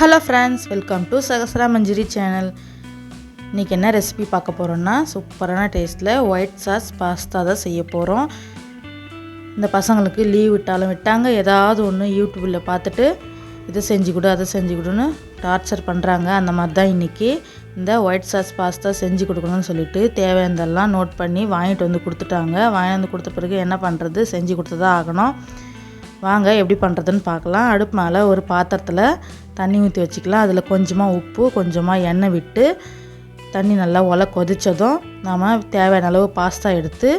Hello friends welcome to Sahasra Manjiri channel. இன்றைக்கி என்ன recipe பார்க்க போகிறோன்னா சூப்பரான டேஸ்ட்டில் ஒயிட் சாஸ் பாஸ்தா தான் செய்ய போகிறோம் இந்த பசங்களுக்கு லீவ் விட்டாலும் விட்டாங்க ஏதாவது ஒன்று யூடியூப்பில் பார்த்துட்டு இதை செஞ்சு கொடு அதை செஞ்சு கொடுன்னு டார்ச்சர் பண்ணுறாங்க அந்த மாதிரி தான் இன்றைக்கி இந்த ஒயிட் சாஸ் பாஸ்தா செஞ்சு கொடுக்கணும்னு சொல்லிட்டு தேவையானதெல்லாம் நோட் பண்ணி வாங்கிட்டு வந்து கொடுத்துட்டாங்க. வாங்கிட்டு வந்து கொடுத்த பிறகு என்ன பண்ணுறது செஞ்சு கொடுத்து தான் ஆகணும். வாங்க எப்படி பண்ணுறதுன்னு பார்க்கலாம். அடுப்பு மேலே ஒரு பாத்திரத்தில் தண்ணி ஊற்றி வச்சுக்கலாம். அதில் கொஞ்சமாக உப்பு கொஞ்சமாக எண்ணெய் விட்டு தண்ணி நல்லா ஒலை கொதித்ததும் நாம் தேவையான அளவு பாஸ்தா எடுத்து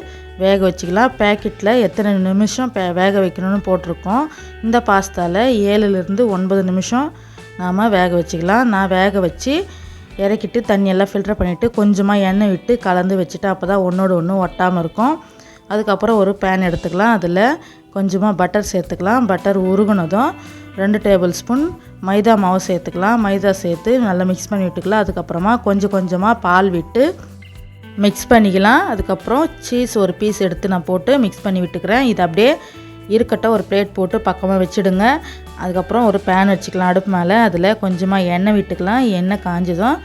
வேக வச்சுக்கலாம். பேக்கெட்டில் எத்தனை நிமிஷம் பே வேக வைக்கணும்னு போட்டிருக்கோம். இந்த பாஸ்தாவில் ஏழுலேருந்து ஒன்பது நிமிஷம் நாம் வேக வச்சுக்கலாம். நான் வேக வச்சு இறக்கிட்டு தண்ணியெல்லாம் ஃபில்டர் பண்ணிவிட்டு கொஞ்சமாக எண்ணெய் விட்டு கலந்து வச்சுட்டு அப்போ தான் ஒன்றோடு ஒன்று ஒட்டாமல் இருக்கும். அதுக்கப்புறம் ஒரு பேன் எடுத்துக்கலாம். அதில் கொஞ்சமாக பட்டர் சேர்த்துக்கலாம். பட்டர் உருகுனதும் ரெண்டு டேபிள் ஸ்பூன் மைதா மாவு சேர்த்துக்கலாம். மைதா சேர்த்து நல்லா மிக்ஸ் பண்ணி விட்டுக்கலாம். அதுக்கப்புறமா கொஞ்சம் கொஞ்சமாக பால் விட்டு மிக்ஸ் பண்ணிக்கலாம். அதுக்கப்புறம் சீஸ் ஒரு பீஸ் எடுத்து நான் போட்டு மிக்ஸ் பண்ணி விட்டுக்கிறேன். இது அப்படியே இருக்கட்டும் ஒரு பிளேட் போட்டு பக்கமாக வச்சுடுங்க. அதுக்கப்புறம் ஒரு பேன் வச்சுக்கலாம். அடுப்பு மேலே அதில் கொஞ்சமாக எண்ணெய் விட்டுக்கலாம். எண்ணெய் காஞ்சதும்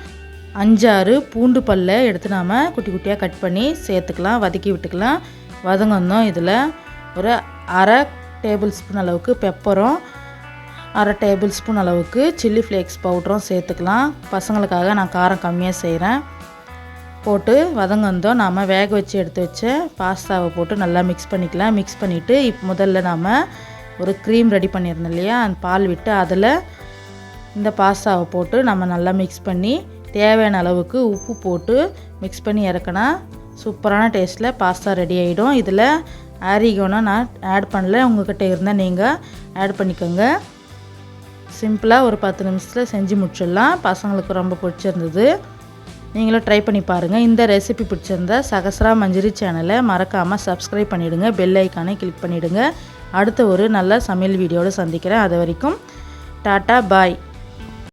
அஞ்சாறு பூண்டு பல்லை எடுத்து நாம் குட்டி குட்டியாக கட் பண்ணி சேர்த்துக்கலாம். வதக்கி விட்டுக்கலாம். வதங்கணும் இதில் ஒரு அரை டேபிள் ஸ்பூன் அளவுக்கு பெப்பரும் அரை டேபிள் ஸ்பூன் அளவுக்கு சில்லி ஃப்ளேக்ஸ் பவுடரும் சேர்த்துக்கலாம். பசங்களுக்காக நான் காரம் கம்மியாக செய்கிறேன் போட்டு வதங்கந்தோம் நாம் வேக வச்சு எடுத்து வச்ச பாஸ்தாவை போட்டு நல்லா மிக்ஸ் பண்ணிக்கலாம். மிக்ஸ் பண்ணிவிட்டு இப்போ முதல்ல நாம் ஒரு க்ரீம் ரெடி பண்ணியிருந்தோம் இல்லையா? அந்த பால் விட்டு அதில் இந்த பாஸ்தாவை போட்டு நம்ம நல்லா மிக்ஸ் பண்ணி தேவையான அளவுக்கு உப்பு போட்டு மிக்ஸ் பண்ணி இறக்கினா சூப்பரான டேஸ்ட்டில் பாஸ்தா ரெடி ஆகிடும் இதில் ஆரிகோனா நான் ஆட் பண்ணல. உங்கள்கிட்ட இருந்தால் நீங்கள் ஆட் பண்ணிக்கோங்க. சிம்பிளாக ஒரு பத்து நிமிஷத்தில் செஞ்சு முடிச்சிடலாம். பசங்களுக்கு ரொம்ப பிடிச்சிருந்தது. நீங்களும் ட்ரை பண்ணி பாருங்கள் இந்த ரெசிபி பிடிச்சிருந்தா சகசரா மஞ்சரி சேனலை மறக்காமல் சப்ஸ்கிரைப் பண்ணிவிடுங்க பெல் ஐக்கானை கிளிக் பண்ணிவிடுங்க அடுத்த ஒரு நல்ல சமையல் வீடியோடு சந்திக்கிறேன். அது வரைக்கும் டாட்டா பாய்.